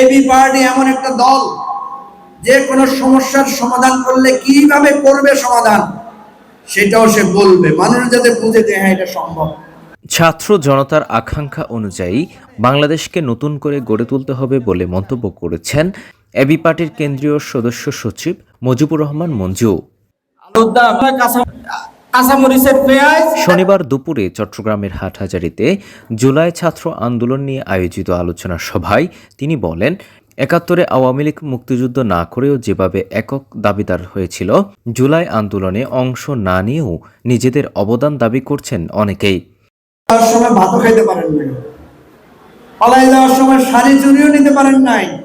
AB party এমন একটা দল যে কোনো সমস্যার সমাধান করলে কীভাবে করবে সমাধান সেটাও সে বলবে। মানুষ যাতে বুঝে যে হ্যাঁ এটা সম্ভব। ছাত্র জনতার আকাঙ্ক্ষা অনুযায়ী বাংলাদেশকে নতুন করে গড়ে তুলতে হবে বলে মন্তব্য করেছেন এবি পার্টির কেন্দ্রীয় সদস্য সচিব মুজিবুর রহমান মঞ্জু। শনিবার দুপুরে চট্টগ্রামের হাটহাজারিতে জুলাই ছাত্র আন্দোলন নিয়ে আয়োজিত আলোচনা সভায় তিনি বলেন একাত্তরে আওয়ামী লীগ মুক্তিযুদ্ধ না করেও যেভাবে একক দাবিদার হয়েছিল জুলাই আন্দোলনে অংশ না নিয়েও নিজেদের অবদান দাবি করছেন অনেকেই। সময় খাইতে পারেন নাই। পালাই যাওয়ার সময় শাড়ি চুরিও নিতে পারেন নাই।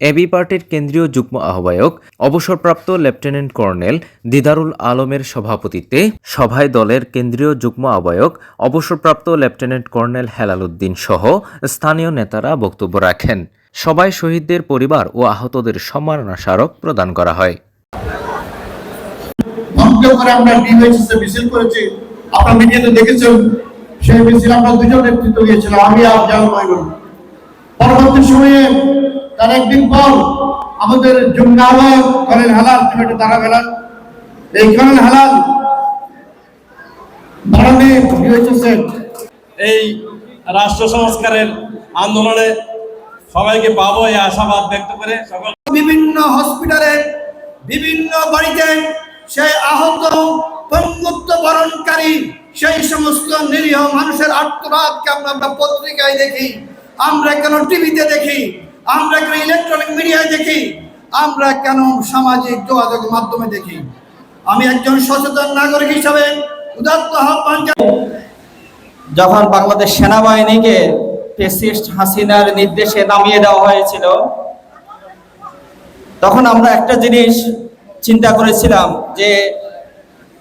এবি পার্টির কেন্দ্রীয় যুগ্ম আহ্বায়ক, অবসরপ্রাপ্ত লেফটেন্যান্ট কর্নেল দিদারুল আলমের সভাপতিত্বে সভায় দলের কেন্দ্রীয় যুগ্ম আহ্বায়ক, অবসরপ্রাপ্ত লেফটেন্যান্ট কর্নেল হেলাল উদ্দিন সহ স্থানীয় নেতারা বক্তব্য রাখেন। সবাই শহীদদের পরিবার ও আহতদের সম্মাননা স্মারক প্রদান করা হয়। আমি পরবর্তী সময়ে তার একদিন পর আমাদের করেন হালাল তুমি একটু দাঁড়া এই করেন হালাল। এই রাষ্ট্র সংস্কারের আন্দোলনে সবাইকে পাবো এই আশাবাদ ব্যক্ত করে সকল বিভিন্ন হসপিটালে বিভিন্ন বাড়িতে সেই আহত পঙ্গুত্ব বরণকারী সেই সমস্ত নিরীহ মানুষের আত্মরাতকে আমরা আমরা পত্রিকায় দেখি আমরা কেন টিভিতে দেখি? আমরা কেন ইলেকট্রনিক মিডিয়ায় দেখি আমরা কেন সামাজিক যোগাযোগ মাধ্যমে দেখি আমি একজন সচেতন নাগরিক হিসাবে উদাত্ত আহ্বান। যখন বাংলাদেশ সেনাবাহিনীকে ফেসিস্ট হাসিনার নির্দেশে নামিয়ে দেওয়া হয়েছিল, তখন আমরা একটা জিনিস চিন্তা করেছিলাম যে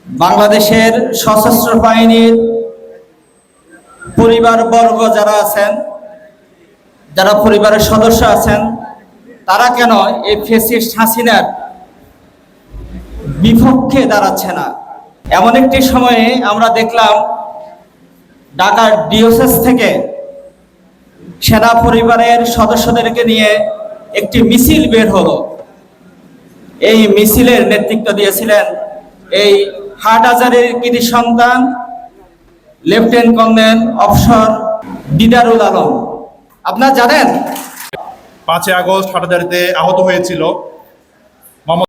বাংলাদেশের সশস্ত্র বাহিনীর পরিবার বর্গ যারা আছেন যারা পরিবারের সদস্য আছেন, তারা কেন এই ফেসিস্ট হাসিনার বিপক্ষে দাঁড়াচ্ছে না? এমন একটি সময়ে আমরা দেখলাম ঢাকার ডিওসেস থেকে সেনা পরিবারের সদস্যদেরকে নিয়ে একটি মিছিল বের হলো। এই মিছিলের নেতৃত্ব দিয়েছিলেন এই হাটহাজারের কৃতি সন্তান, লেফটেন্যান্ট কর্নেল অফসর দিদারুল আলম। আপনারা জানেন? পাঁচই আগস্ট হাটাজারিতে আহত হয়েছিল